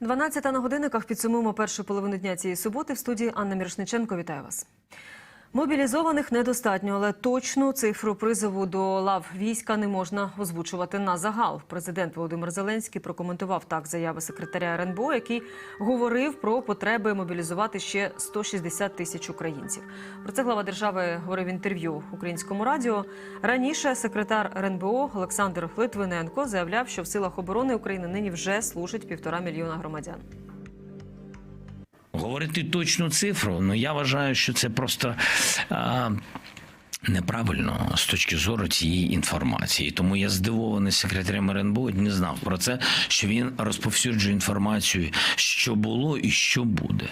12 на годинниках підсумуємо першу половину дня цієї суботи в студії Анна Мірошниченко. Вітаю вас. Мобілізованих недостатньо, але точну цифру призову до лав війська не можна озвучувати на загал. Президент Володимир Зеленський прокоментував так заяви секретаря РНБО, який говорив про потреби мобілізувати ще 160 тисяч українців. Про це глава держави говорив в інтерв'ю українському радіо. Раніше секретар РНБО Олександр Литвиненко заявляв, що в силах оборони України нині вже служить півтора мільйона громадян. Говорити точну цифру, ну я вважаю, що це просто. А... Неправильно з точки зору цієї інформації, тому я здивований секретарем РНБО, не знав про це, що він розповсюджує інформацію, що було і що буде.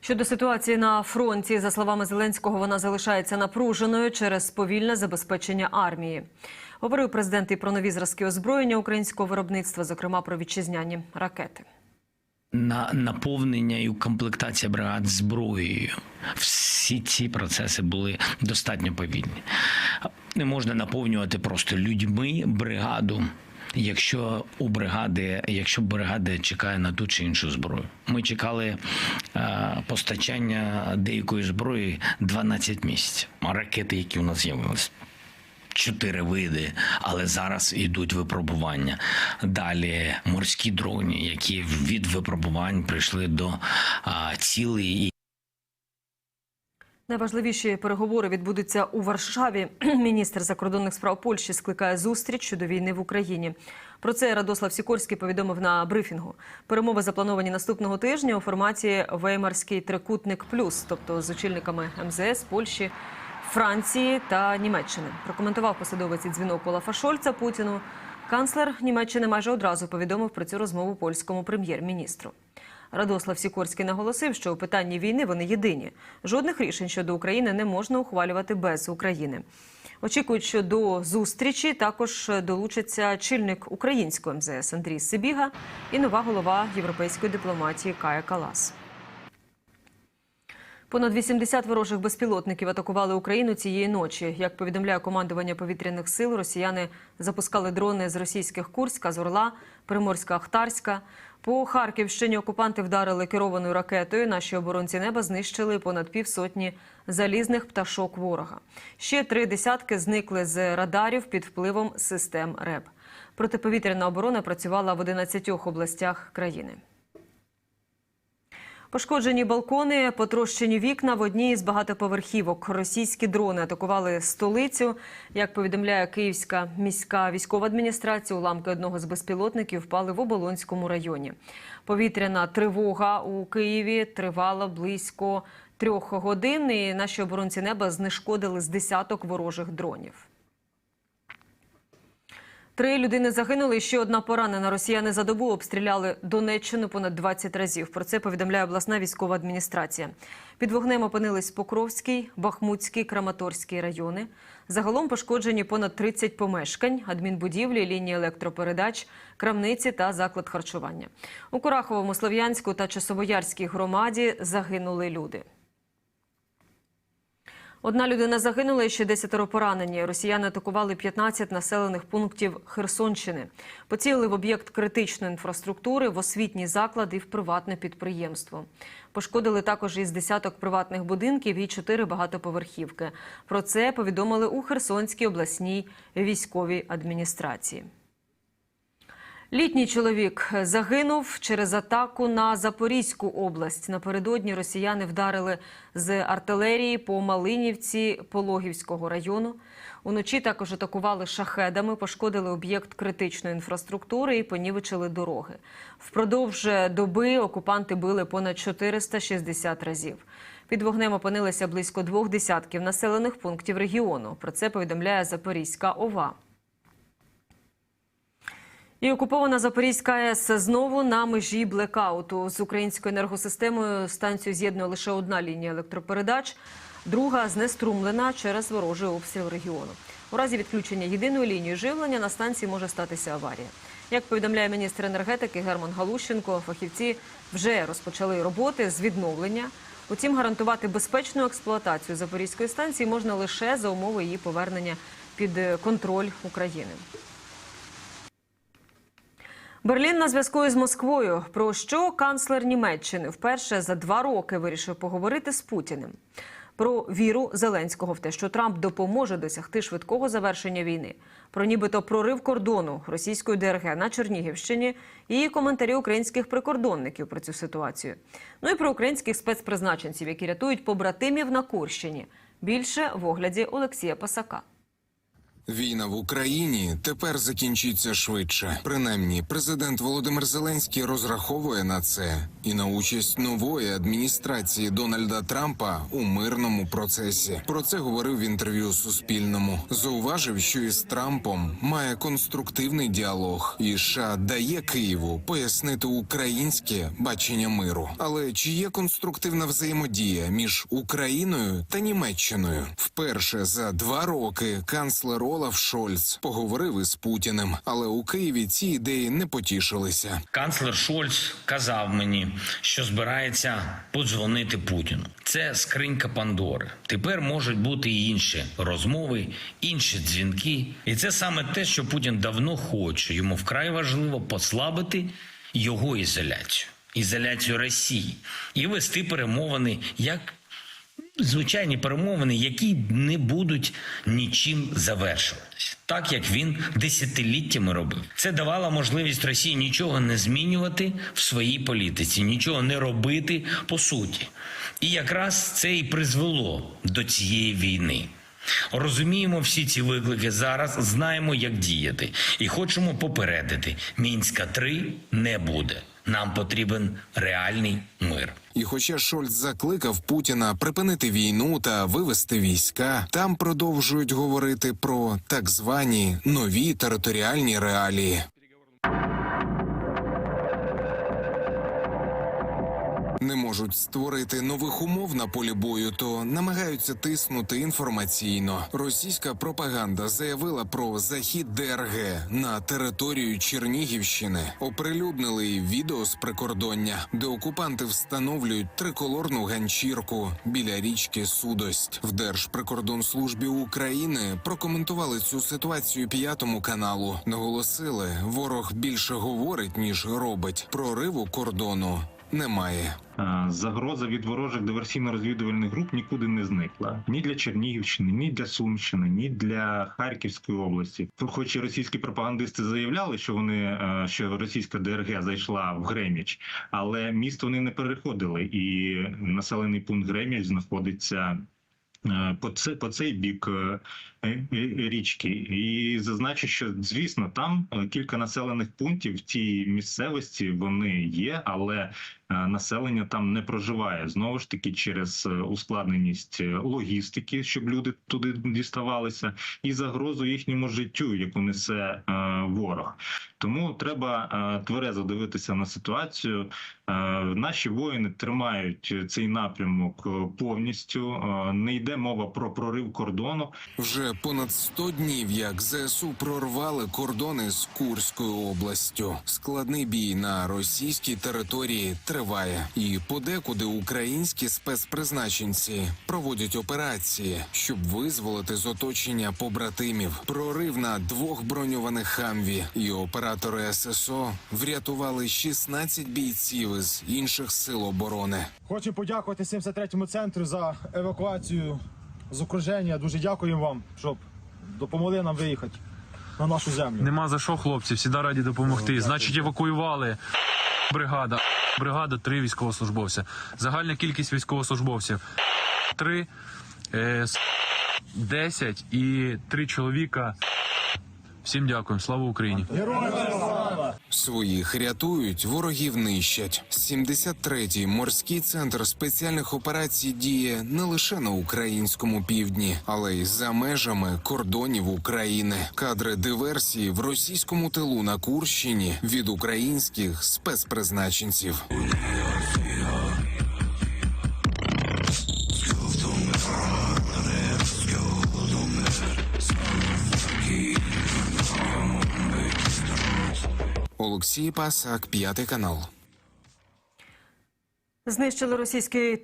Щодо ситуації на фронті, за словами Зеленського, вона залишається напруженою через повільне забезпечення армії. Говорив президент і про нові зразки озброєння українського виробництва, зокрема про вітчизняні ракети. На наповнення і укомплектація бригад зброєю. Всі ці процеси були достатньо повільні. Не можна наповнювати просто людьми бригаду. Якщо у бригади, якщо бригада чекає на ту чи іншу зброю, ми чекали е, постачання деякої зброї 12 місяців. Ракети, які у нас з'явилися. Чотири види, але зараз йдуть випробування. Далі морські дрони, які від випробувань прийшли до цілей. Найважливіші переговори відбудуться у Варшаві. Міністр закордонних справ Польщі скликає зустріч щодо війни в Україні. Про це Радослав Сікорський повідомив на брифінгу. Перемови заплановані наступного тижня у форматі Веймарський трикутник плюс, тобто з очільниками МЗС Польщі. Франції та Німеччини прокоментував посадовець дзвінок Олафа Шольца Путіну. Канцлер Німеччини майже одразу повідомив про цю розмову польському прем'єр-міністру. Радослав Сікорський наголосив, що у питанні війни вони єдині. Жодних рішень щодо України не можна ухвалювати без України. Очікують, що до зустрічі також долучиться чільник українського МЗС Андрій Сибіга і нова голова європейської дипломатії Кая Калас. Понад 80 ворожих безпілотників атакували Україну цієї ночі. Як повідомляє командування повітряних сил, росіяни запускали дрони з російських Курська, з Приморська, Ахтарська. По Харківщині окупанти вдарили керованою ракетою. Наші оборонці неба знищили понад півсотні залізних пташок ворога. Ще три десятки зникли з радарів під впливом систем РЕБ. Протиповітряна оборона працювала в 11 областях країни. Пошкоджені балкони, потрощені вікна в одній із багатоповерхівок. Російські дрони атакували столицю. Як повідомляє Київська міська військова адміністрація, уламки одного з безпілотників впали в Оболонському районі. Повітряна тривога у Києві тривала близько трьох годин. І наші оборонці неба знешкодили з десяток ворожих дронів. Три людини загинули. Ще одна поранена. Росіяни за добу обстріляли Донеччину понад 20 разів. Про це повідомляє обласна військова адміністрація. Під вогнем опинились Покровський, Бахмутський, Краматорський райони. Загалом пошкоджені понад 30 помешкань, адмінбудівлі, лінії електропередач, крамниці та заклад харчування. У Кураховому, Слов'янську та Часовоярській громаді загинули люди. Одна людина загинула і ще десятеро поранені. Росіяни атакували 15 населених пунктів Херсонщини. Поцілили в об'єкт критичної інфраструктури, в освітній заклад і в приватне підприємство. Пошкодили також із десяток приватних будинків і чотири багатоповерхівки. Про це повідомили у Херсонській обласній військовій адміністрації. Літній чоловік загинув через атаку на Запорізьку область. Напередодні росіяни вдарили з артилерії по Малинівці Пологівського району. Уночі також атакували шахедами, пошкодили об'єкт критичної інфраструктури і понівечили дороги. Впродовж доби окупанти били понад 460 разів. Під вогнем опинилися близько двох десятків населених пунктів регіону. Про це повідомляє Запорізька ОВА. І окупована Запорізька АЕС знову на межі блекауту. З українською енергосистемою станцію з'єднує лише одна лінія електропередач, друга знеструмлена через ворожий обстріл регіону. У разі відключення єдиної лінії живлення на станції може статися аварія. Як повідомляє міністр енергетики Герман Галущенко, фахівці вже розпочали роботи з відновлення. Утім, гарантувати безпечну експлуатацію Запорізької станції можна лише за умови її повернення під контроль України. Берлін на зв'язку із Москвою. Про що канцлер Німеччини вперше за два роки вирішив поговорити з Путіним. Про віру Зеленського в те, що Трамп допоможе досягти швидкого завершення війни. Про нібито прорив кордону російської ДРГ на Чернігівщині і коментарі українських прикордонників про цю ситуацію. Ну і про українських спецпризначенців, які рятують побратимів на Курщині. Більше в огляді Олексія Пасака. Війна в Україні тепер закінчиться швидше. Принаймні, президент Володимир Зеленський розраховує на це і на участь нової адміністрації Дональда Трампа у мирному процесі. Про це говорив в інтерв'ю Суспільному. Зауважив, що із Трампом має конструктивний діалог, і США дає Києву пояснити українське бачення миру. Але чи є конструктивна взаємодія між Україною та Німеччиною? Вперше за два роки канцлер Олаф Шольц поговорив із Путіним, але у Києві ці ідеї не потішилися. Канцлер Шольц казав мені, що збирається подзвонити Путіну. Це скринька Пандори. Тепер можуть бути і інші розмови, інші дзвінки. І це саме те, що Путін давно хоче. Йому вкрай важливо послабити його ізоляцію, ізоляцію Росії і вести перемовини як звичайні перемовини, які не будуть нічим завершуватися, так як він десятиліттями робив. Це давало можливість Росії нічого не змінювати в своїй політиці, нічого не робити по суті. І якраз це і призвело до цієї війни. Розуміємо всі ці виклики зараз, знаємо, як діяти, і хочемо попередити: мінська 3 не буде. Нам потрібен реальний мир. І хоча Шольц закликав Путіна припинити війну та вивести війська, там продовжують говорити про так звані нові територіальні реалії. Не можуть створити нових умов на полі бою, то намагаються тиснути інформаційно. Російська пропаганда заявила про захід ДРГ на територію Чернігівщини. Оприлюднили відео з прикордоння, де окупанти встановлюють триколорну ганчірку біля річки Судость. В Держприкордонслужбі України прокоментували цю ситуацію п'ятому каналу. Наголосили, ворог більше говорить ніж робить. Прориву кордону немає. Загроза від ворожих диверсійно-розвідувальних груп нікуди не зникла ні для Чернігівщини, ні для Сумщини, ні для Харківської області. Хоч і російські пропагандисти заявляли, що вони е, що російська ДРГ зайшла в Греміч, але міст вони не переходили, і населений пункт Греміч знаходиться. е, По це по цей бік е, річки, і зазначу, що звісно там е, кілька населених пунктів в тій місцевості вони є, але е, населення там не проживає знову ж таки через е, ускладненість е, логістики, щоб люди туди діставалися, і загрозу їхньому життю, яку несе е, ворог. Тому треба е, тверезо дивитися на ситуацію. Е, Наші воїни тримають цей напрямок е, повністю. Е, Не йде мова про прорив кордону. Вже понад 100 днів, як ЗСУ прорвали кордони з Курською областю. Складний бій на російській території триває, і подекуди українські спецпризначенці проводять операції, щоб визволити з оточення побратимів. Прорив на двох броньованих хамві, і оператори ССО врятували 16 бійців із інших сил оборони. Хочу подякувати 73-му центру за евакуацію з окруження. Дуже дякуємо вам, щоб допомогли нам виїхати на нашу землю. Нема за що, хлопці, всі раді допомогти. Значить, евакуювали бригада. Бригада три військовослужбовця. Загальна кількість військовослужбовців три, е, десять і три чоловіка. Всім дякуємо. Слава Україні! Своїх рятують, ворогів нищать. 73-й морський центр спеціальних операцій діє не лише на українському півдні, але й за межами кордонів України. Кадри диверсії в російському тилу на Курщині від українських спецпризначенців. Олексій Пасак, п'ятий канал. Знищили російський е,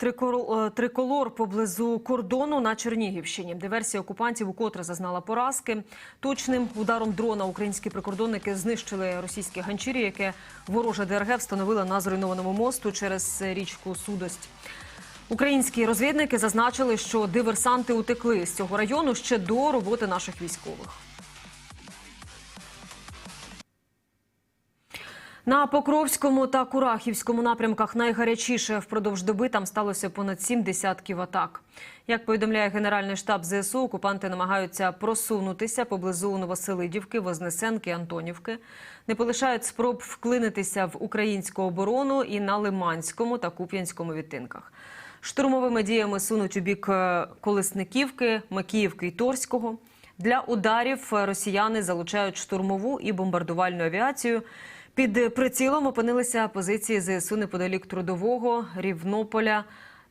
триколор поблизу кордону на Чернігівщині. Диверсія окупантів укотре зазнала поразки. Точним ударом дрона українські прикордонники знищили російське ганчір'я, яке ворожа ДРГ встановила на зруйнованому мосту через річку Судость. Українські розвідники зазначили, що диверсанти утекли з цього району ще до роботи наших військових. На Покровському та Курахівському напрямках найгарячіше впродовж доби там сталося понад сім десятків атак. Як повідомляє Генеральний штаб ЗСУ, окупанти намагаються просунутися поблизу Новоселидівки, Вознесенки, Антонівки. Не полишають спроб вклинитися в українську оборону і на Лиманському та Куп'янському відтинках. Штурмовими діями сунуть у бік е, Колесниківки, Макіївки і Торського. Для ударів росіяни залучають штурмову і бомбардувальну авіацію. Під прицілом опинилися позиції ЗСУ неподалік Трудового, Рівнополя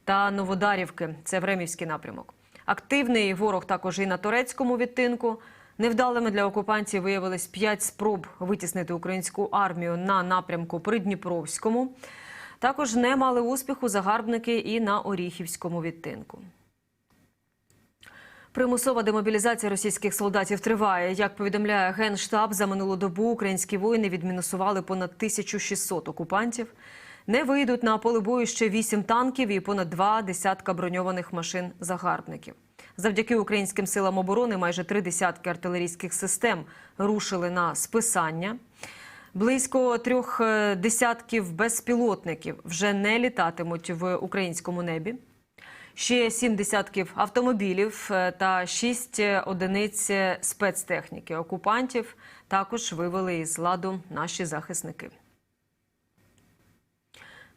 та Новодарівки. Це Времівський напрямок. Активний ворог також і на турецькому відтинку. Невдалими для окупантів виявились п'ять спроб витіснити українську армію на напрямку Придніпровському. Також не мали успіху загарбники і на Оріхівському відтинку. Примусова демобілізація російських солдатів триває. Як повідомляє Генштаб, за минулу добу українські воїни відмінусували понад 1600 окупантів. Не вийдуть на поле бою ще вісім танків і понад два десятка броньованих машин загарбників. Завдяки українським силам оборони майже три десятки артилерійських систем рушили на списання. Близько трьох е, десятків безпілотників вже не літатимуть в українському небі. Ще сім десятків автомобілів е, та шість одиниць спецтехніки окупантів також вивели із ладу наші захисники.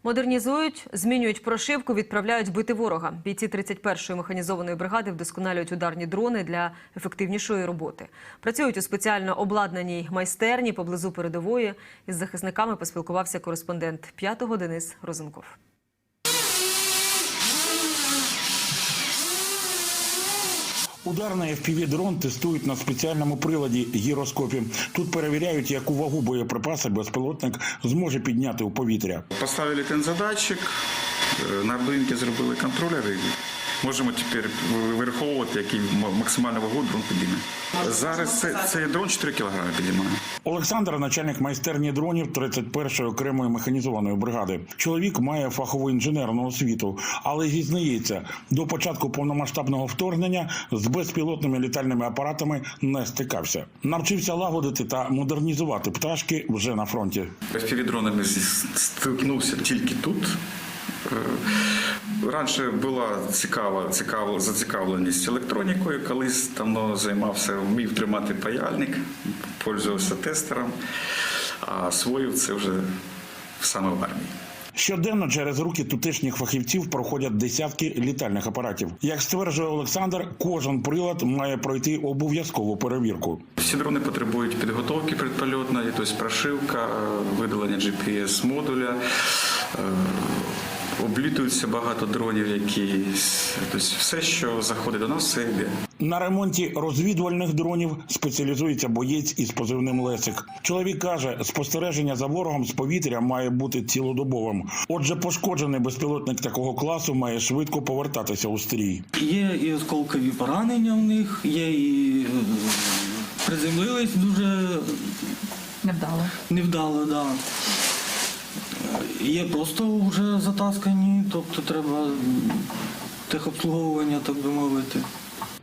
Модернізують, змінюють прошивку, відправляють бити ворога. Бійці 31-ї механізованої бригади вдосконалюють ударні дрони для ефективнішої роботи. Працюють у спеціально обладнаній майстерні поблизу передової. Із захисниками поспілкувався кореспондент п'ятого Денис Розенков. Ударний FPV-дрон тестують на спеціальному приладі гіроскопі. Тут перевіряють, яку вагу боєприпаса безпілотник зможе підняти у повітря. Поставили ten задатчик, е, на ринку зробили контролери. Можемо тепер вираховувати, який максимальну вагу дрон підійме. Зараз це, цей дрон 4 кг підіймає. Олександр, начальник майстерні дронів 31-ї окремої механізованої бригади. Чоловік має фахову інженерну освіту, але зізнається, до початку повномасштабного вторгнення з безпілотними літальними апаратами не стикався. Навчився лагодити та модернізувати пташки вже на фронті. FPV-дронами зі- стикнувся тільки тут. Е, Раніше була цікава, цікава зацікавленість електронікою. Колись давно займався, вмів тримати паяльник, пользувався тестером, а освоїв це вже саме в армії. Щоденно через руки тутешніх фахівців проходять десятки літальних апаратів. Як стверджує Олександр, кожен прилад має пройти обов'язкову перевірку. Всі дрони потребують підготовки предпольотної, тобто прошивка, е, видалення GPS-модуля. Облітується багато дронів, які тобто все, що заходить до нас, все йде. На ремонті розвідувальних дронів спеціалізується боєць із позивним Лесик. Чоловік каже, спостереження за ворогом з повітря має бути цілодобовим. Отже, пошкоджений безпілотник такого класу має швидко повертатися у стрій. Є і осколкові поранення в них, є і е, приземлились дуже Невдало. невдало, да. Є просто вже затаскані, тобто треба техобслуговування, так би мовити.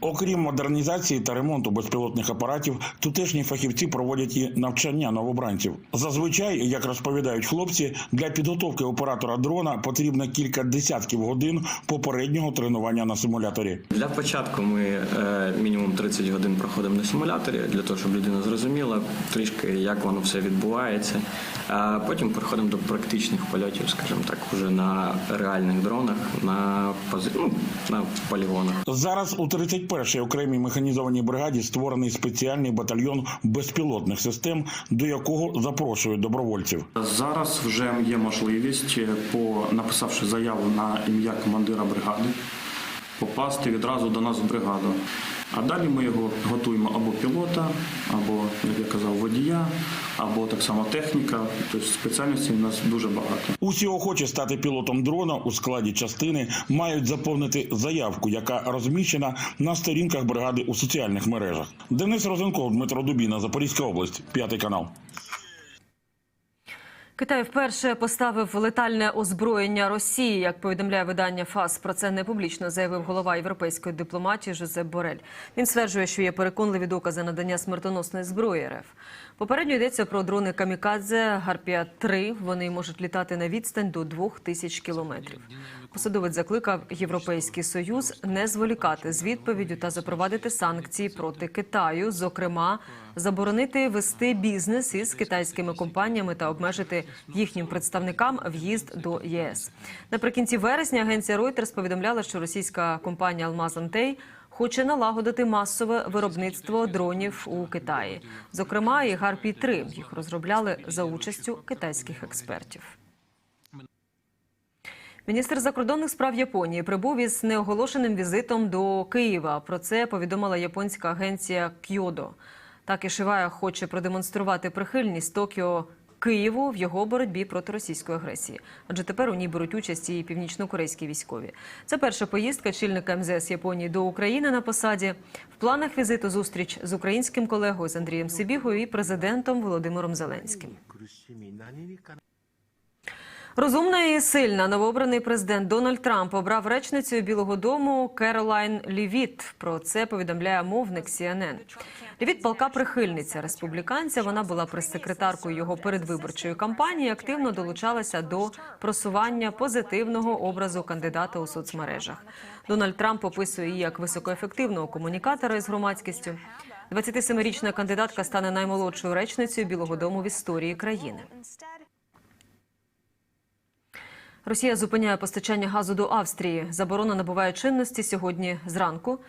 Окрім модернізації та ремонту безпілотних апаратів, тутешні фахівці проводять і навчання новобранців. Зазвичай, як розповідають хлопці, для підготовки оператора дрона потрібно кілька десятків годин попереднього тренування на симуляторі. Для початку ми е, мінімум 30 годин проходимо на симуляторі для того, щоб людина зрозуміла трішки, як воно все відбувається. А потім переходимо до практичних польотів, скажімо так, уже на реальних дронах, на пози... ну, на полігонах. Зараз у 31-й окремій механізованій бригаді створений спеціальний батальйон безпілотних систем, до якого запрошують добровольців. Зараз вже є можливість, е, по написавши заяву на ім'я командира бригади, попасти відразу до нас в бригаду. А далі ми його готуємо або пілота, або, як я казав, водія, або так само техніка. Тобто спеціальностей у нас дуже багато. Усі охочі стати пілотом дрона у складі частини мають заповнити заявку, яка розміщена на сторінках бригади у соціальних мережах. Денис Розенков, Дмитро Дубіна, Запорізька область, п'ятий канал. Китай вперше поставив летальне озброєння Росії. Як повідомляє видання ФАС, про це не публічно заявив голова європейської дипломатії Жозеп Борель. Він стверджує, що є переконливі докази надання смертоносної зброї РФ. Попередньо йдеться про дрони Камікадзе Гарпія 3 Вони можуть літати на відстань до 2000 кілометрів. Посадовець закликав Європейський союз не зволікати з відповіддю та запровадити санкції проти Китаю, зокрема заборонити вести бізнес із китайськими компаніями та обмежити їхнім представникам в'їзд до ЄС. Наприкінці вересня агенція Reuters повідомляла, що російська компанія Алмаз Антей хоче налагодити масове виробництво дронів у Китаї. Зокрема, і Гарпій 3 їх розробляли за участю китайських експертів. Міністр закордонних справ Японії прибув із неоголошеним візитом до Києва. Про це повідомила японська агенція Кьодо. Так Ішивая хоче продемонструвати прихильність Токіо Києву в його боротьбі проти російської агресії. Адже тепер у ній беруть участь і північно-корейські військові. Це перша поїздка чільника МЗС Японії до України на посаді. В планах візиту зустріч з українським колегою з Андрієм Сибігою і президентом Володимиром Зеленським. Розумна і сильна новообраний президент Дональд Трамп обрав речницею Білого Дому Керолайн Лівіт. Про це повідомляє мовник CNN. Лівіт палка прихильниця республіканця. Вона була прес-секретаркою його передвиборчої кампанії. Активно долучалася до просування позитивного образу кандидата у соцмережах. Дональд Трамп описує її як високоефективного комунікатора із громадськістю. 27-річна кандидатка стане наймолодшою речницею Білого Дому в історії країни. Росія зупиняє постачання газу до Австрії. Заборона набуває чинності сьогодні зранку.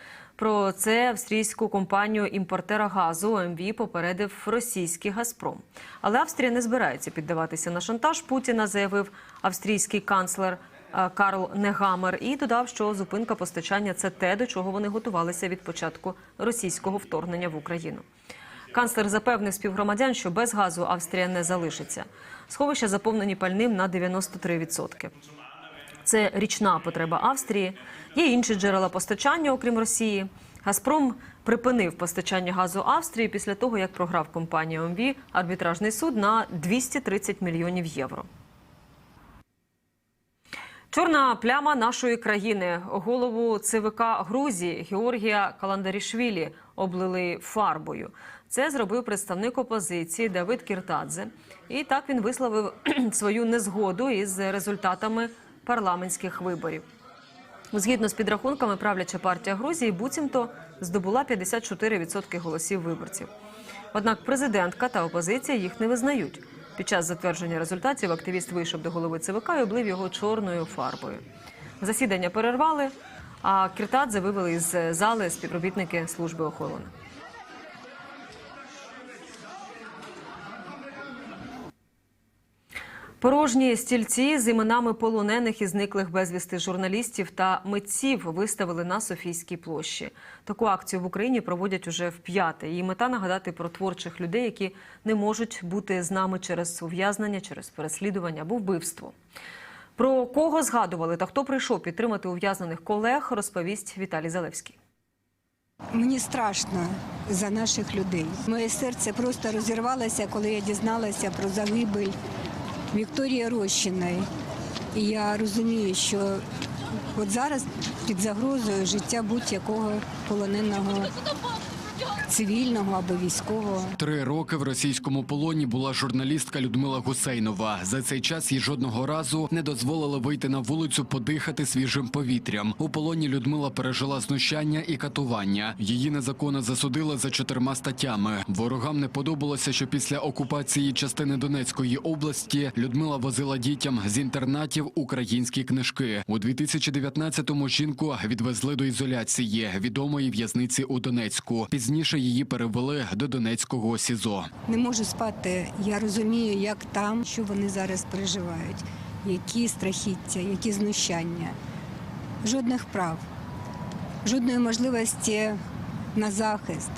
Про це австрійську компанію імпортера газу ОМВ попередив російський Газпром. Але Австрія не збирається піддаватися на шантаж Путіна, заявив австрійський канцлер е, Карл Негамер і додав, що зупинка постачання це те, до чого вони готувалися від початку російського вторгнення в Україну. Канцлер запевнив співгромадян, що без газу Австрія не залишиться. Сховища заповнені пальним на 93%. Це річна потреба Австрії. Є інші джерела постачання, окрім Росії. Газпром припинив постачання газу Австрії після того, як програв компанія ОМВ арбітражний суд на 230 мільйонів євро. Чорна пляма нашої країни. Голову ЦВК Грузії Георгія Каландарішвілі облили фарбою. Це зробив представник опозиції Давид Кіртадзе. І так він висловив свою незгоду із результатами парламентських виборів. Згідно з підрахунками, правляча партія Грузії буцімто здобула 54% голосів виборців. Однак президентка та опозиція їх не визнають. Під час затвердження результатів активіст вийшов до голови ЦВК і облив його чорною фарбою. Засідання перервали, а Кіртадзе вивели із зали співробітники служби охорони. Порожні стільці з іменами полонених і зниклих безвісти журналістів та митців виставили на Софійській площі. Таку акцію в Україні проводять уже в п'яте. Її мета нагадати про творчих людей, які не можуть бути з нами через ув'язнення, через переслідування або вбивство. Про кого згадували та хто прийшов підтримати ув'язнених колег, розповість Віталій Залевський. Мені страшно за наших людей. Моє серце просто розірвалося, коли я дізналася про загибель Вікторії Рощиної. І я розумію, що от зараз під загрозою життя будь-якого полоненого цивільного або військового. Три роки в російському полоні була журналістка Людмила Гусейнова. За цей час їй жодного разу не дозволили вийти на вулицю подихати свіжим повітрям. У полоні Людмила пережила знущання і катування. Її незаконно засудили за чотирма статтями. Ворогам не подобалося, що після окупації частини Донецької області Людмила возила дітям з інтернатів українські книжки. У 2019-му жінку відвезли до ізоляції відомої в'язниці у Донецьку. Пізніше її перевели до Донецького СІЗО. Не можу спати. Я розумію, як там, що вони зараз переживають, які страхіття, які знущання. Жодних прав, жодної можливості на захист,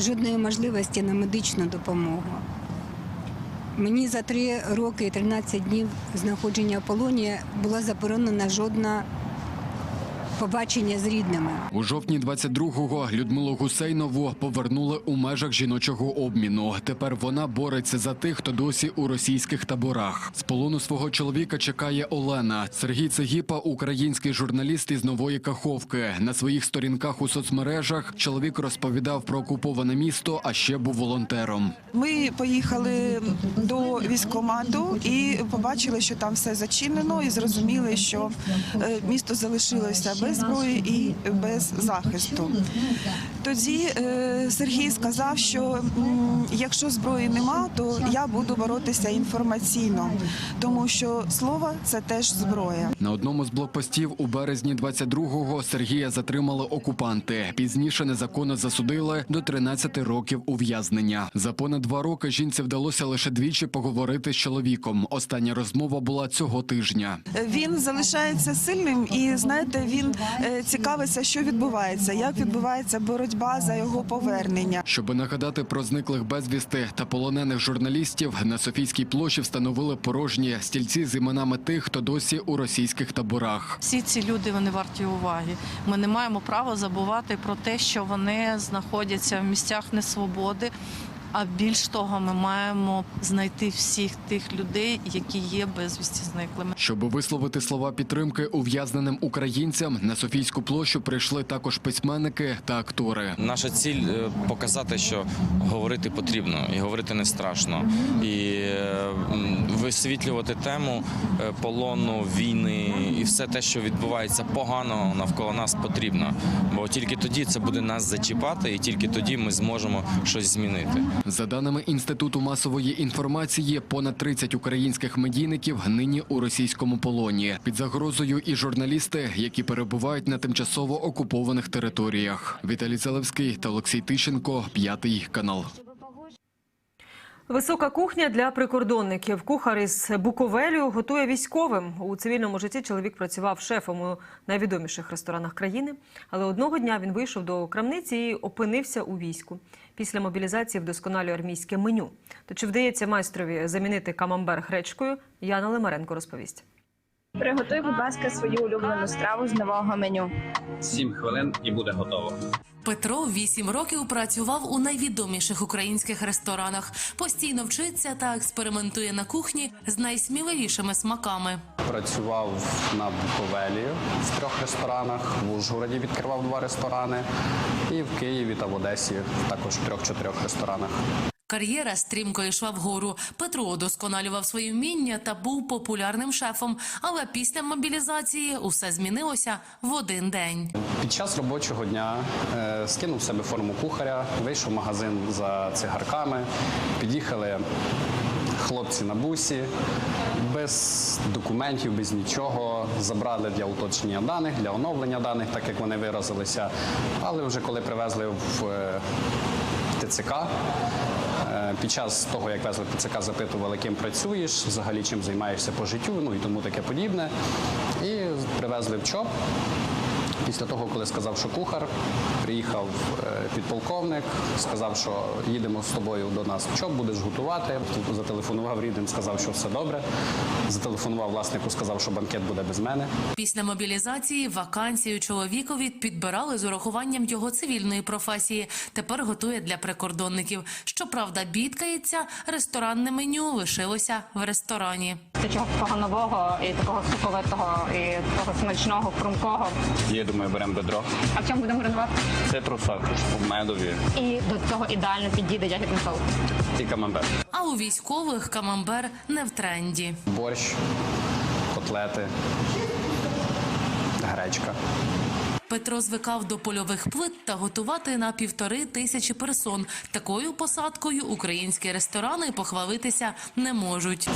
жодної можливості на медичну допомогу. Мені за три роки і 13 днів знаходження в полоні була заборонена жодна побачення з рідними. У жовтні 22-го Людмилу Гусейнову повернули у межах жіночого обміну. Тепер вона бореться за тих, хто досі у російських таборах. З полону свого чоловіка чекає Олена. Сергій Цегіпа, український журналіст із нової Каховки. На своїх сторінках у соцмережах чоловік розповідав про окуповане місто, а ще був волонтером. Ми поїхали до військкомату і побачили, що там все зачинено, і зрозуміли, що е, місто залишилося без зброї і без захисту. Тоді е, Сергій сказав, що якщо зброї нема, то я буду боротися інформаційно, тому що слово це теж зброя. На одному з блокпостів у березні 22-го Сергія затримали окупанти. Пізніше незаконно засудили до 13 років ув'язнення. За понад два роки жінці вдалося лише двічі поговорити з чоловіком. Остання розмова була цього тижня. Він залишається сильним і знаєте, він цікавиться, що відбувається, як відбувається боротьба за його повернення. Щоби нагадати про зниклих безвісти та полонених журналістів, на Софійській площі встановили порожні стільці з іменами тих, хто досі у російських таборах. Всі ці люди вони варті уваги. Ми не маємо права забувати про те, що вони знаходяться в місцях несвободи. А більш того, ми маємо знайти всіх тих людей, які є безвісті зниклими. Щоби висловити слова підтримки ув'язненим українцям, на Софійську площу прийшли також письменники та актори. Наша ціль е, показати, що говорити потрібно і говорити не страшно, і е, висвітлювати тему е, полону, війни і все те, що відбувається погано навколо нас, потрібно. Бо тільки тоді це буде нас зачіпати, і тільки тоді ми зможемо щось змінити. За даними інституту масової інформації, понад 30 українських медійників нині у російському полоні. Під загрозою і журналісти, які перебувають на тимчасово окупованих територіях. Віталій Залевський та Олексій Тищенко, п'ятий канал. Висока кухня для прикордонників. Кухар із Буковелю готує військовим. У цивільному житті чоловік працював шефом у найвідоміших ресторанах країни. Але одного дня він вийшов до крамниці і опинився у війську. Після мобілізації вдосконалює армійське меню. То чи вдається майстрові замінити камамбер гречкою? Яна Лимаренко розповість. Приготуй, будь ласка, свою улюблену страву з нового меню. Сім хвилин і буде готово. Петро вісім років працював у найвідоміших українських ресторанах. Постійно вчиться та експериментує на кухні з найсміливішими смаками. Працював на Буковелі в трьох ресторанах. В Ужгороді відкривав два ресторани, і в Києві та в Одесі також в трьох-чотирьох ресторанах. Кар'єра стрімко йшла вгору. Петро удосконалював свої вміння та був популярним шефом. Але після мобілізації усе змінилося в один день. Під час робочого дня е, скинув себе форму кухаря, вийшов в магазин за цигарками, під'їхали хлопці на бусі, без документів, без нічого. Забрали для уточнення даних, для оновлення даних, так як вони виразилися. Але вже коли привезли в е, ТЦК. Під час того, як везли ТЦК, запитували, ким працюєш, взагалі чим займаєшся по життю, ну і тому таке подібне. І привезли в ЧОП. Після того, коли сказав, що кухар, приїхав е, підполковник, сказав, що їдемо з тобою до нас в ЧОП, будеш готувати. Зателефонував рідним, сказав, що все добре. Зателефонував власнику, сказав, що банкет буде без мене. Після мобілізації вакансію чоловікові підбирали з урахуванням його цивільної професії. Тепер готує для прикордонників. Щоправда, бідкається, ресторанне меню лишилося в ресторані. Чого такого нового і такого соковитого, і такого смачного, хрумкого. Я думаю, беремо бедро. А в чому будемо гранувати? Це трусак медові І до цього ідеально підійде ягідний соус. і камамбер. А у військових камамбер не в тренді. Борщ, котлети, гречка. Петро звикав до польових плит та готувати на півтори тисячі персон. Такою посадкою українські ресторани похвалитися не можуть.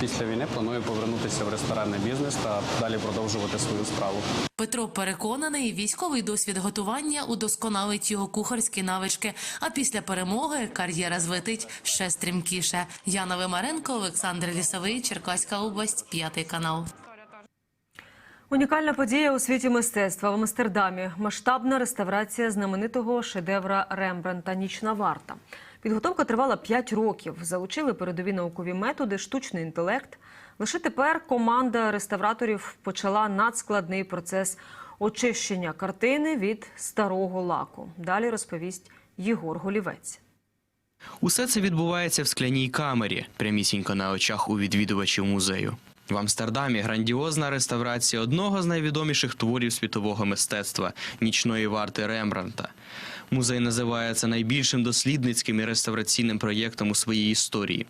Після війни планую повернутися в ресторанний бізнес та далі продовжувати свою справу. Петро переконаний, військовий досвід готування удосконалить його кухарські навички. А після перемоги кар'єра злетить ще стрімкіше. Яна Вимаренко, Олександр Лісовий, Черкаська область, п'ятий канал. Унікальна подія у світі мистецтва в Амстердамі. Масштабна реставрація знаменитого шедевра Рембранта Нічна варта. Підготовка тривала 5 років. Залучили передові наукові методи, штучний інтелект. Лише тепер команда реставраторів почала надскладний процес очищення картини від старого лаку. Далі розповість Єгор Голівець. Усе це відбувається в скляній камері, прямісінько на очах у відвідувачів музею. В Амстердамі грандіозна реставрація одного з найвідоміших творів світового мистецтва нічної варти Рембранта. Музей називає це найбільшим дослідницьким і реставраційним проєктом у своїй історії.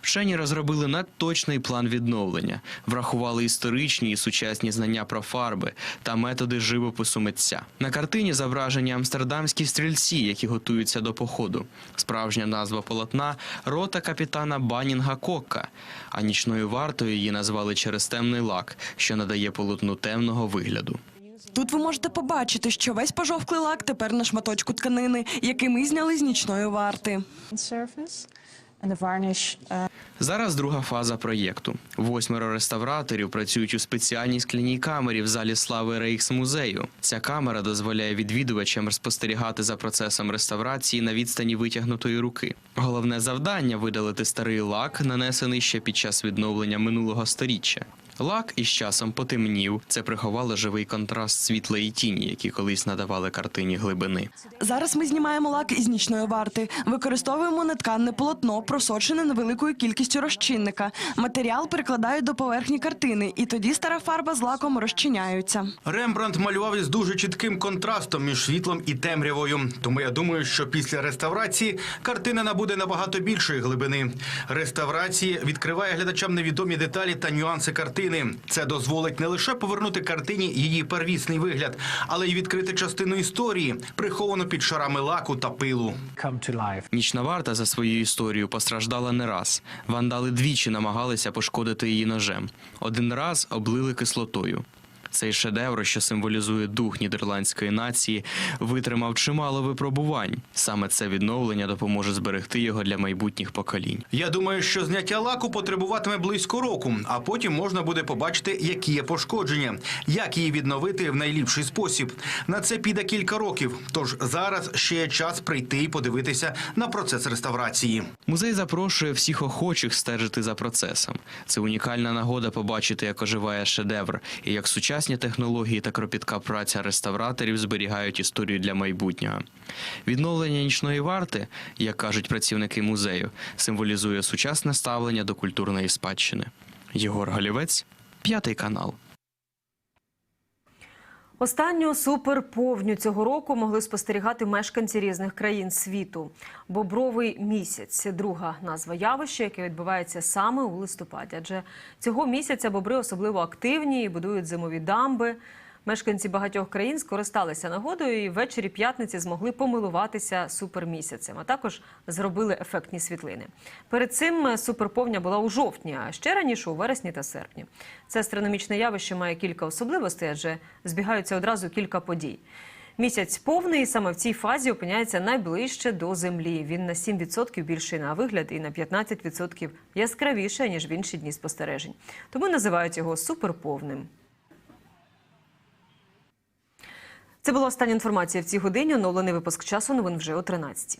Вчені розробили надточний план відновлення, врахували історичні і сучасні знання про фарби та методи живопису митця. На картині зображені амстердамські стрільці, які готуються до походу. Справжня назва полотна рота капітана Банінга Кокка. А нічною вартою її назвали через темний лак, що надає полотну темного вигляду. Тут ви можете побачити, що весь пожовклий лак тепер на шматочку тканини, який ми зняли з нічної варти. Зараз друга фаза проєкту. Восьмеро реставраторів працюють у спеціальній скляній камері в залі слави Рейхсмузею. Ця камера дозволяє відвідувачам спостерігати за процесом реставрації на відстані витягнутої руки. Головне завдання видалити старий лак, нанесений ще під час відновлення минулого сторіччя. Лак із часом потемнів. Це приховало живий контраст світла і тіні, які колись надавали картині глибини. Зараз ми знімаємо лак із нічної варти. Використовуємо нетканне полотно, просочене невеликою кількістю розчинника. Матеріал перекладають до поверхні картини, і тоді стара фарба з лаком розчиняються. Рембрандт малював із дуже чітким контрастом між світлом і темрявою. Тому я думаю, що після реставрації картина набуде набагато більшої глибини. Реставрації відкриває глядачам невідомі деталі та нюанси картини. Це дозволить не лише повернути картині її первісний вигляд, але й відкрити частину історії, приховану під шарами лаку та пилу. Нічна варта за свою історію постраждала не раз. Вандали двічі намагалися пошкодити її ножем. Один раз облили кислотою. Цей шедевр, що символізує дух нідерландської нації, витримав чимало випробувань. Саме це відновлення допоможе зберегти його для майбутніх поколінь. Я думаю, що зняття лаку потребуватиме близько року, а потім можна буде побачити, які є пошкодження, як її відновити в найліпший спосіб. На це піде кілька років. Тож зараз ще є час прийти і подивитися на процес реставрації. Музей запрошує всіх охочих стежити за процесом. Це унікальна нагода побачити, як оживає шедевр, і як сучасні технології та кропітка праця реставраторів зберігають історію для майбутнього. Відновлення нічної варти, як кажуть працівники музею, символізує сучасне ставлення до культурної спадщини. Єгор Галівець, п'ятий канал. Останню суперповню цього року могли спостерігати мешканці різних країн світу. Бобровий місяць друга назва явища, яке відбувається саме у листопаді. Адже цього місяця бобри особливо активні і будують зимові дамби. Мешканці багатьох країн скористалися нагодою і ввечері п'ятниці змогли помилуватися супермісяцем, а також зробили ефектні світлини. Перед цим суперповня була у жовтні, а ще раніше у вересні та серпні. Це астрономічне явище має кілька особливостей, адже збігаються одразу кілька подій. Місяць повний саме в цій фазі опиняється найближче до землі. Він на 7% більший на вигляд і на 15% яскравіше ніж в інші дні спостережень. Тому називають його суперповним. Це була остання інформація в цій годині. Оновлений випуск часу. Новин вже о 13.